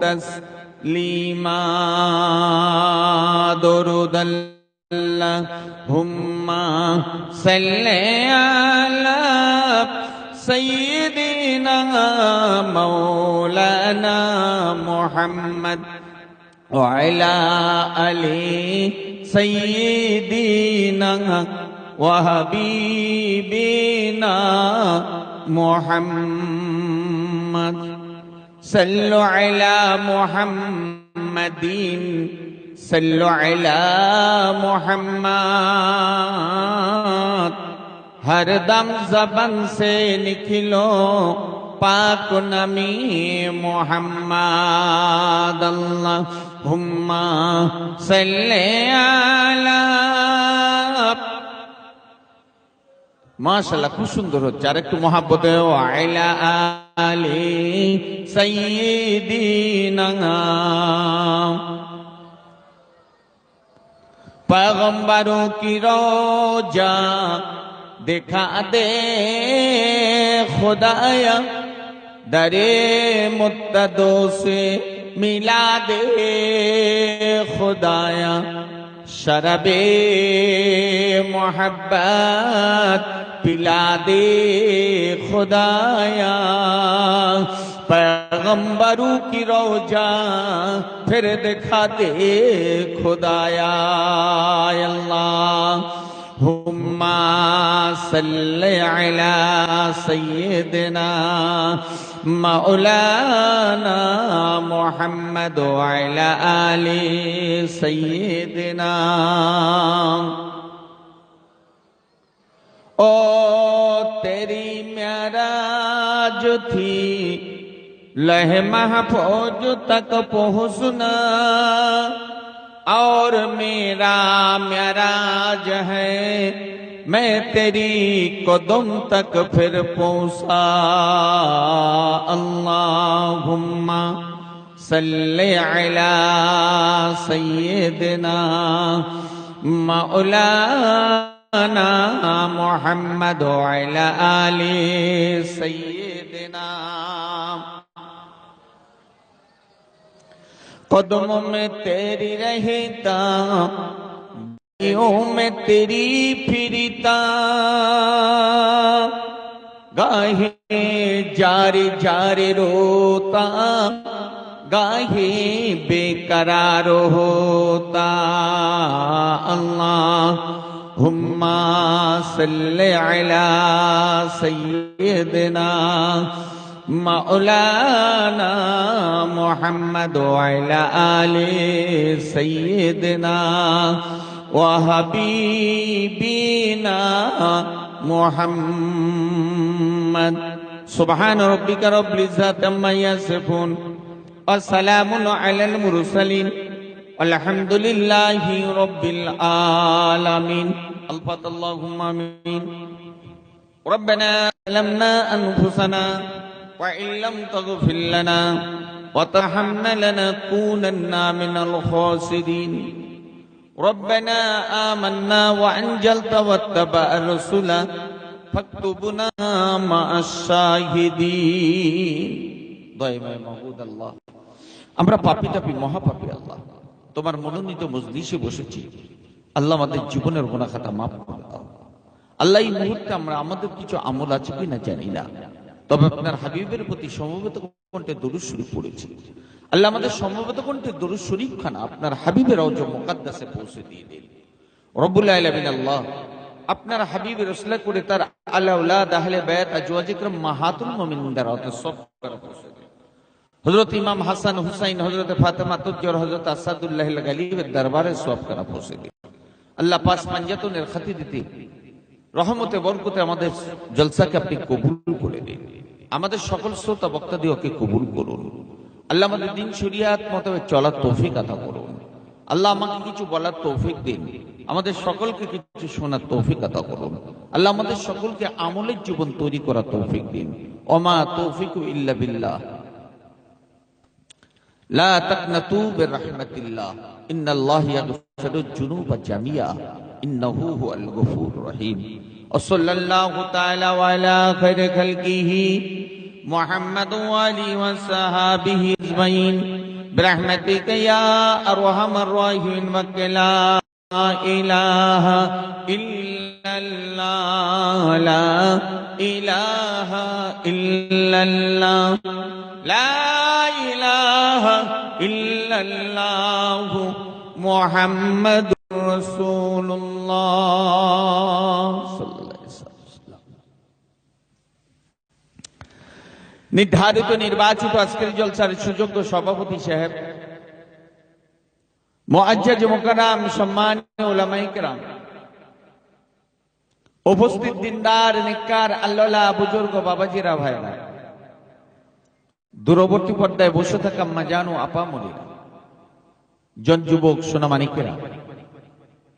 تسلیما درود اللہم صلی علی سیدنا مولانا محمد وعلى علی سیدنا وحبیبنا محمد صلوا على محمد صلوا على محمد. ہر دم زبن سے نکلو پاک نمی محمد اللہم صلی علیہ মাশাআল্লাহ، খুব সুন্দর হচ্ছে। আর একটু মহাব্বতে আইলা আলি সাইয়্যিদিনা। پیغمبروں کی روجا دکھا دے خدایا در متدوں سے ملا دے خدایا شرب محبت پلا دے خدایا۔ پیغمبروں کی روجہ پھر دکھا دے خدایا۔ اللہ ہم صلی علی سیدنا مولانا محمد علی آل سیدنا او تیری جو تھی لہ محفوظ تک پہنچنا اور میرا معراج ہے میں تیری قدم تک پھر پوسا۔ اللہم صلی علی سیدنا مولانا محمد علی آل سیدنا قدموں میں تیری رہتا میں تیری پھرتا گاہی جاری جاری روتا گاہی بے قرار ہوتا اللہ ہم صلی علی سیدنا مولانا محمد وعلى آل سيدنا وحبيبنا محمد سبحان ربك رب العزة عما يصفون وسلام على المرسلين والحمد لله رب العالمين الفت اللهم امين ربنا لمنا انفسنا وإن لم تغفر لنا وترحمنا لنكونن من الخاسرين ربنا آمنا وأنجلت واتبع الرسل فاكتبنا مع الشاهدين দয়ময় মাহবুদ আল্লাহ আমরা পাপি টাপি মহাপাপি আল্লাহ তোমার মনোনীত মজলিসে বসেছি আল্লাহ আমাদের জীবনের গোনা খাতা মাফ করে দাও আল্লাহ এই মুহূর্তে আমরা আমাদের কিছু আমল আছে কিনা জানি না তবে আপনার হাবিবের প্রতি সমবেত কণ্ঠে দরুদ শরীফ পড়েছি। আল্লাহ আমাদের সমবেত কণ্ঠে দরুদ শরীফ খানা আপনার হাবিবের অজ মোকাদ্দাসে পৌঁছে দিয়ে দিন। রব্বুল আলামিন আল্লাহ, আপনার হাবিবের রসলা করে তার আল্লাহ আহলে বায়াত আজওয়াজ ইকরাম মাহাতুল মুমিনদের অতে সব করে পৌঁছে দিন। হযরত ইমাম হাসান হুসাইন, হযরত ফাতেমা তুজ্জর, হযরত আসাদুল্লাহ গালিবের দরবারে সব করা পৌঁছে দিন। আল্লাহ পাস পাঞ্জাতনের খাতি দিতে, রহমতে বরকতে আমাদের জলসাকে আপনি কবুল করে দিন আমাদের সকল শ্রোতা বক্তা দিয়ে ওকে কবুল করুন। আল্লাহ আমাদের দিন শরিয়াত মোতাবেক চলার তৌফিক আদা করুন। আল্লাহ আমাকে কিছু বলার তৌফিক দিন। আমাদের সকলকে কিছু শোনার তৌফিক আদা করুন। আল্লাহ আমাদের সকলকে আমলের জীবন তৈরি করার তৌফিক দিন। অমা তৌফিক ইল্লা বিল্লাহ। লা তাকনাতু বিরহমাতিল্লাহ। ইন্নাল্লাহ ইয়াগফিরুজ জুনুবা জামিয়া। ইন্নাহু হুয়াল গফুর রহিম। وصلى الله تعالى وعلى خير خلقه محمد وآله وصحابه أجمعين. برحمتك يا أرحم الراحمين. وكلا إله إلا الله. لا إله إلا الله. لا إله إلا الله. محمد رسول الله. নির্ধারিত নির্বাচিত আজকের জলসার সুযোগ্য সভাপতি সাহেব মোকারাম উপস্থিত দিনদার, নিকার আল্লাহ বুজুর্গ, বাবাজিরা ভাইরা দূরবর্তী পর্দায় বসে থাকা মাজানো আপামরিরা, জন যুবক সোনামানিকেরা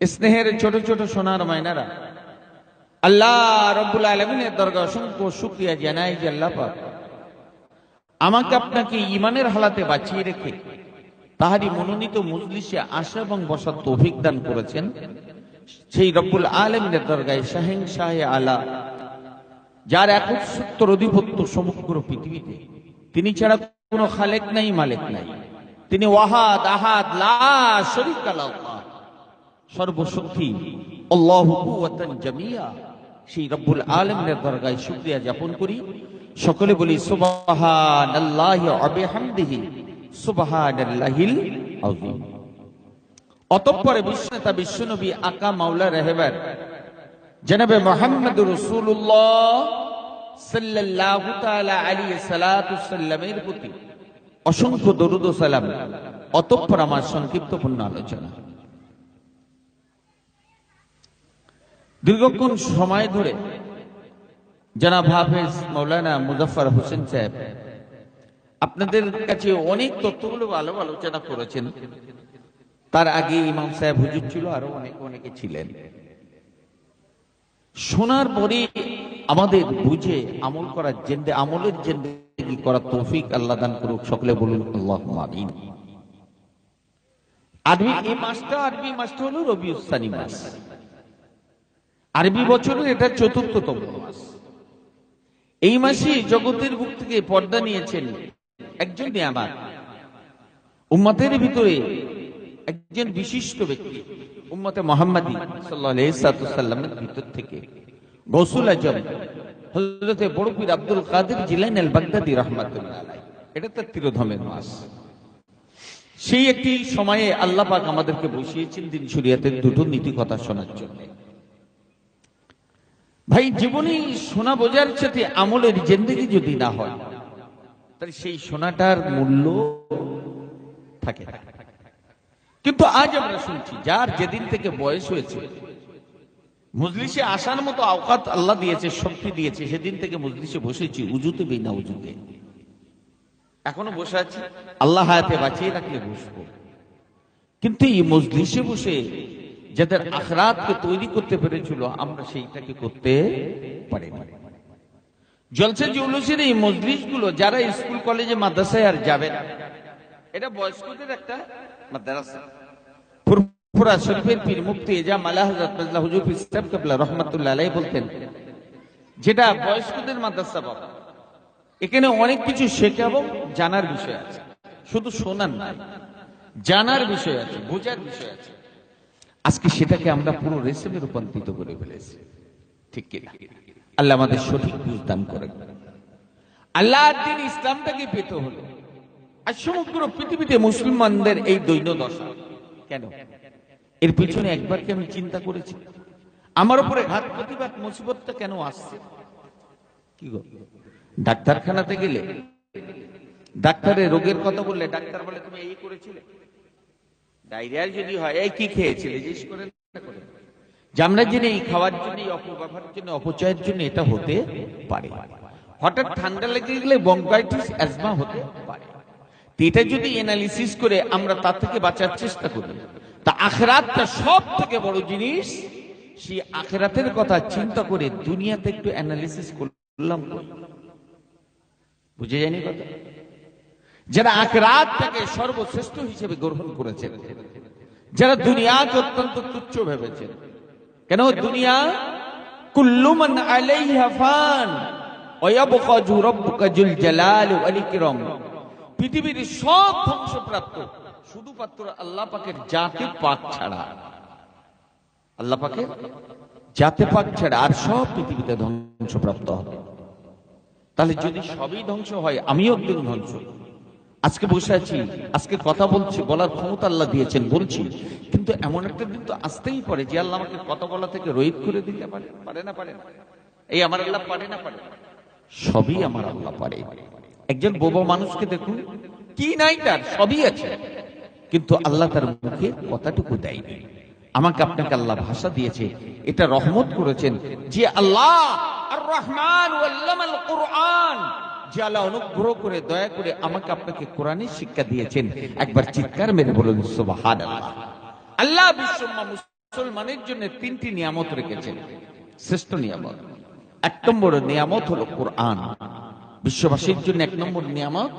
স্নেহের ছোট ছোট সোনার মাইনারা, আল্লাহ রব্বুল আলমিনের দরগা অসংখ্য শুক্রিয়া জানাই যে আল্লাহ আমাকে আপনাকে ইমানের হালাতে বাঁচিয়ে রেখে তাহারি মনোনীত মজলিসে আসা এবং বসার তৌফিক দান করেছেন সেই রব্বুল আলমিনের দরগায় শাহেন শাহে আলা, যার একসত্তর অধিপত্য সমগ্র পৃথিবীতে। তিনি ছাড়া কোনো খালেক নাই, মালেক নাই। তিনি ওয়াহাদ, আহাদ, লা শরীক সর্বশক্তি, আল্লাহ জামিয়া। সেই রব্বুল আলমিনের দরগায় শুক্রিয়া যাপন করি। সকলে বলি, সুবহানাল্লাহি ওয়া বিহামদিহি, সুবহানাল্লাহিল অতঃপরে বিশ্বনেতা বিশ্বনবী আকা মাওলা রাহেবার জনাবে মোহাম্মদ রসুল্লাহ সাল্লাল্লাহু তাআলা আলাইহি সাল্লামের প্রতি অসংখ্য দরুদ সালাম, অতঃপর আমার সংক্ষিপ্তপূর্ণ আলোচনা। দীর্ঘক্ষণ সময় ধরে জনাব হাফেজ মৌলানা মুজাফর হোসেন সাহেব, আপনাদের কাছে অনেক তথ্যগুলো ভালো আলোচনা করেছেন। তার আগে ইমাম সাহেব হুজুর ছিল, আরও অনেক, অনেকে ছিলেন। শোনার পরে আমাদের বুঝে আমল করার জেন্দে আমলের জেন্দেগি করার তৌফিক আল্লাহ দান করুক, সকলে বলুন আল্লাহ আমিন। আরবি, এই মাসটা আরবি মাসটা হলো রবি উস্তানি মাস। আরবি বছরের এটা চতুর্থতম মাস। এই মাসে জগতের বুক থেকে পর্দা নিয়েছেন একজন আমার উম্মতের ভিতরে একজন বিশিষ্ট ব্যক্তি, উম্মতে মোহাম্মদী সাল্লামের ভিতর থেকে। গৌসুল আজম হজরতে বড়পীর আব্দুল কাদের জিলাইন আল বাগদাদি রহমাতুল্লাহ এটা তার তিরোধমের মাস। সেই একটি সময়ে আল্লাহ পাক আমাদেরকে বসিয়েছেন দিন শরিয়াতের দুটো নীতি কথা শোনার জন্য। ভাই, জীবনে সোনা বোঝার সাথে আমলের জেন্দেগি যদি না হয়, তাহলে সেই সোনাটার মূল্য থাকে কিন্তু আজ আমরা শুনছি, যার যেদিন থেকে বয়স হয়েছে, মজলিসে আসার মতো আওকাত আল্লাহ দিয়েছে, শক্তি দিয়েছে, সেদিন থেকে মজলিসে বসেছি, উজুতে বিনা উজুতে। এখনও বসে আছি, আল্লাহ হায়াতে বাঁচিয়ে রাখলে বসবো। কিন্তু এই মজলিসে বসে যাদের আখরাতকে তৈরি করতে পেরেছিল, আমরা সেইটাকে করতে পারিনি। জলসে জুলুসের এই মজলিসগুলো যারা স্কুল, কলেজে, মাদ্রাসায় আর যাবে না, এটা বয়স্কদের একটা মাদ্রাসা। পীর বলতেন, যেটা বয়স্কদের মাদ্রাসা এখানে অনেক জানার বিষয় আছে। শুধু শোনার জানার বিষয় আছে, বোঝার বিষয় আছে। আজকে সেটাকে আমরা পুরো রেসিপে রূপান্তরিত করে ফেলেছি। ঠিক কিনা? আল্লাহ আমাদের সঠিক বুঝ দান করেন। আল্লাহ দিন ইসলামটাকে পেতে হলো। আর সমগ্র পৃথিবীতে মুসলমানদের এই দৈন্য দশা কেন? এর পিছনে একবার কি আমি চিন্তা করেছি? আমার উপরে ঘাত প্রতিবাদ, মুসিবতটা কেন আসছে? কি গো? ডাক্তারখানাতে গেলে, ডাক্তারের রোগের কথা বললে, ডাক্তার বলে, তুমি এই করেছিলে? যদি হয়, এই কি জিজ্ঞেস করে না করে। যে আমরা জেনে এই খাওয়ার জন্য জন্য, অপচয়ের জন্য এটা হতে পারে। হঠাৎ ঠান্ডা লেগে গেলে বঙ্কাইটিস অ্যাজমা হতে পারে। এটা যদি এনালিসিস করে আমরা তার থেকে বাঁচার চেষ্টা করি, তা আখরাতটা সব থেকে বড় জিনিস, সেই আখরাতের কথা চিন্তা করে দুনিয়াতে একটু অ্যানালিসিস করলাম। বুঝে যায়নি কথা? যারা আখরাতটাকে সর্বশ্রেষ্ঠ হিসেবে গ্রহণ করেছেন যারা দুনিয়াকে অত্যন্ত তুচ্ছ ভেবেছেন কেন? দুনিয়া পৃথিবীর সব ধ্বংসপ্রাপ্ত আল্লাহ পাকের জাতি পাক ছাড়া। আল্লাহ পাকের জাতে পাক ছাড়া আর সব পৃথিবীতে ধ্বংসপ্রাপ্ত হবে। তাহলে যদি সবই ধ্বংস হয়, আমিও একদিন ধ্বংস আজকে বসে আছি, আজকে কথা বলছি, বলার ক্ষমতা আল্লাহ দিয়েছেন, বলছি। কিন্তু এমন একটা দিন তো আসতেই পারে যে আল্লাহ আমাকে কথা বলা থেকে রোহিত করে দিতে পারে পারে না পারে এই আমার আল্লাহ পারে না পারে? সবই আমার আল্লাহ পারে। একজন বোবা মানুষকে দেখুন, কি নাই তার, সবই আছে। কিন্তু আল্লাহ তার মুখে কথাটুকু দেয়নি। আমাকে আপনাকে আল্লাহ ভাষা দিয়েছে, এটা রহমত করেছেন যে আল্লাহ আর রহমান কুরআন যে আল্লাহ অনুগ্রহ করে, দয়া করে আমাকে আপনাকে কোরআনের শিক্ষা দিয়েছেন। একবার চিৎকার মেরে বলুন, সুবহানাল্লাহ। আল্লাহ বিশ্ব মুসলমানের জন্য তিনটি নিয়ামত রেখেছেন। শ্রেষ্ঠ নিয়ামত। এক নম্বর নিয়ামত হলো কোরআন। বিশ্ববাসীর জন্য এক নম্বর নিয়ামত,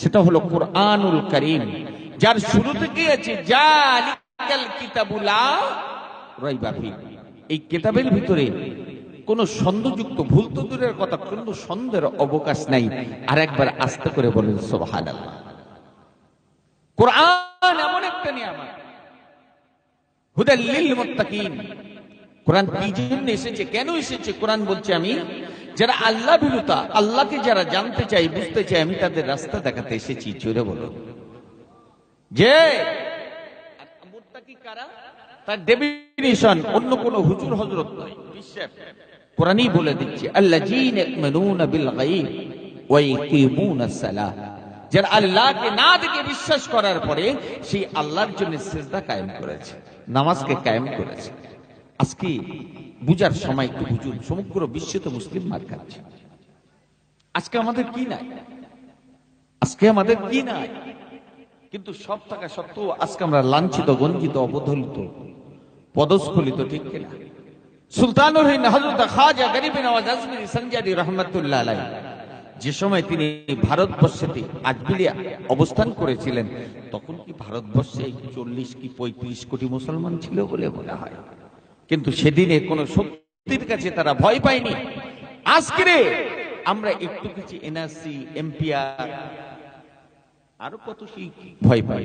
সেটা হলো কোরআনুল করিম। যার শুরু থেকে আছে জালিকাল কিতাবুলা রাইবা এই কিতাবের ভিতরে কোন সন্দেহযুক্ত ভুল তো দূরের কথা, কোন সন্দেহের অবকাশ নাই। আর একবার আস্তে করে বলেন, সুবহানাল্লাহ। কোরআন এমন একটা যারা আল্লাহ বিরুতা আল্লাহকে যারা জানতে চাই বুঝতে চাই আমি তাদের রাস্তা দেখাতে এসেছি বলো যে অন্য কোন হুজুর হজরত নয় কোরআনই বলে দিচ্ছে, আল্লাযীনা ইয়ামিনুনা বিল গায়ব ওয়া ইয়াকিমুনাস সালাহ। যারা আল্লাহকে না দেখে বিশ্বাস করার পরে সেই আল্লাহর জন্য সিজদা কায়েম করেছে, নামাজকে কায়েম করেছে। আজকে বুঝার সময় একটু বুঝুন সমগ্র বিশ্বে তো মুসলিম মার খাচ্ছে। আজকে আমাদের কি নাই? আজকে আমাদের কি নাই? কিন্তু সব থাকা সত্ত্বেও আজকে আমরা লাঞ্ছিত, গঞ্জিত, অবধলিত, পদস্খলিত, ঠিক কিনা? সুলতানুর হিন্দ হজরত খাজা গরিব নওয়াজ আজমিরি সঞ্জারি রহমতুল্লাহ আলাই যে সময় তিনি ভারতবর্ষেতে আজমিরিয়া অবস্থান করেছিলেন, তখন কি ভারতবর্ষে চল্লিশ কি পঁয়ত্রিশ কোটি মুসলমান ছিল বলে মনে হয়। কিন্তু সেদিনে কোন শক্তির কাছে তারা ভয় পায়নি। আজকে আমরা একটু কিছু এনআরসি, এমপিআর, আরও কত কি ভয় পাই?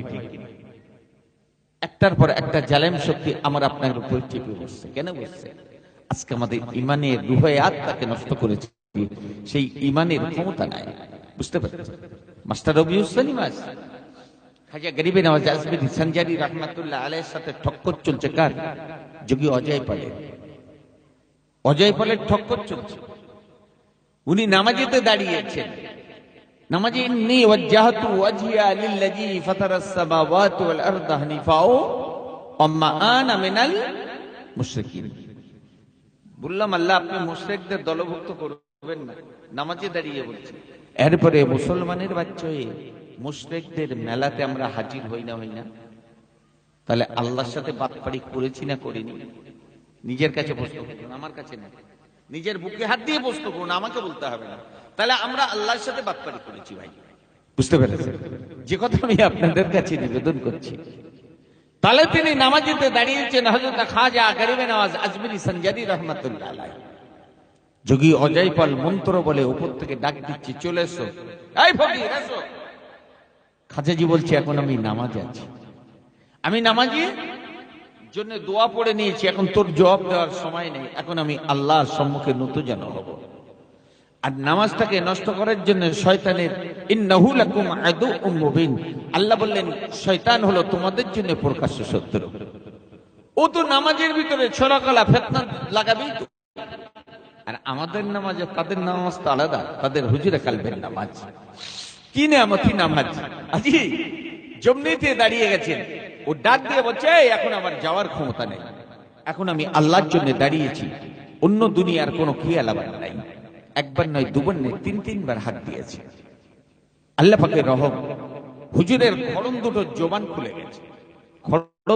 একটার পর একটা জালেম শক্তি আমার আপনার উপর চেপে বসছে। কেন বসছে? আজকে আমাদের ইমানের রুহে আত্মাকে নষ্ট করেছে। সেই ইমানের ক্ষমতা নাই। বুঝতে পারছেন? মাস্টার রবি হুসাইন মাস খাজা গরিবে নওয়াজ আজমিরি সঞ্জারি রহমাতুল্লাহ আলাইহির সাথে ঠক্কর চলছে কার? যোগী অজয় পালের। অজয় পালের ঠক্কর চলছে। উনি নামাজেতে দাঁড়িয়েছেন। নামাজে ইন্নি ওয়াজ্জাহতু ওয়াজহিয়া লিল্লাযী ফাতারাস সামাওয়াতি ওয়াল আরদা হানিফা আনা মিনাল মুশরিকিন। বললাম, আল্লাহ, আপনি মুশরিকদের দলভুক্ত করবেন না। নামাজে দাঁড়িয়ে বলছি এরপরে মুসলমানের বাচ্চা হয়ে মুশরিকদের মেলাতে আমরা হাজির হই না হই না। তাহলে আল্লাহর সাথে বাতপাড়ি করেছি না করিনি? নিজের কাছে প্রশ্ন আমার কাছে না। নিজের বুকে হাত দিয়ে প্রশ্ন করুন, আমাকে বলতে হবে না। তাহলে আমরা আল্লাহর সাথে বাতপাড়ি করেছি ভাই। বুঝতে পেরেছেন? যে কথা আমি আপনাদের কাছে নিবেদন করছি। তাহলে তিনি নামাজিতে দাঁড়িয়েছেন হজরত খাজা গরিবে নওয়াজ আজমিরি সঞ্জাদি রহমতুল্লাহ আলাইহি। যোগী অজয় পাল মন্ত্র বলে উপর থেকে ডাক দিচ্ছে, চলে এসো। এই ফকির, এসো। খাজাজি বলছে, এখন আমি নামাজ আছি। আমি নামাজি? জন্য দোয়া পড়ে নিয়েছি, এখন তোর জবাব দেওয়ার সময় নেই। এখন আমি আল্লাহর সম্মুখে নতুন হব। আর নামাজটাকে নষ্ট করার জন্য শয়তানের আল্লাহ বললেন, শয়তান হলো তোমাদের জন্য প্রকাশ্য শত্রু। ও তো নামাজের ভিতরে ছোড়াকলা ফেতনা লাগাবেই তো। আর আমাদের নামাজ তাদের নামাজ তো আলাদা তাদের হুজুরে কালবের নামাজ। কি নামাজ? আজি, জমনিতে দাঁড়িয়ে গেছেন। ও ডাক দিয়ে বলছে এখন আমার যাওয়ার ক্ষমতা নেই। এখন আমি আল্লাহর জন্য দাঁড়িয়েছি। অন্য দুনিয়ার কোনো খেয়াল আবার নাই। একবার নয়, দুবার নয়, তিন, তিনবার হাত দিয়েছে। আল্লাহ পাকে রহম হুজুরের খরম দুটো জোবান খুলে গেছে।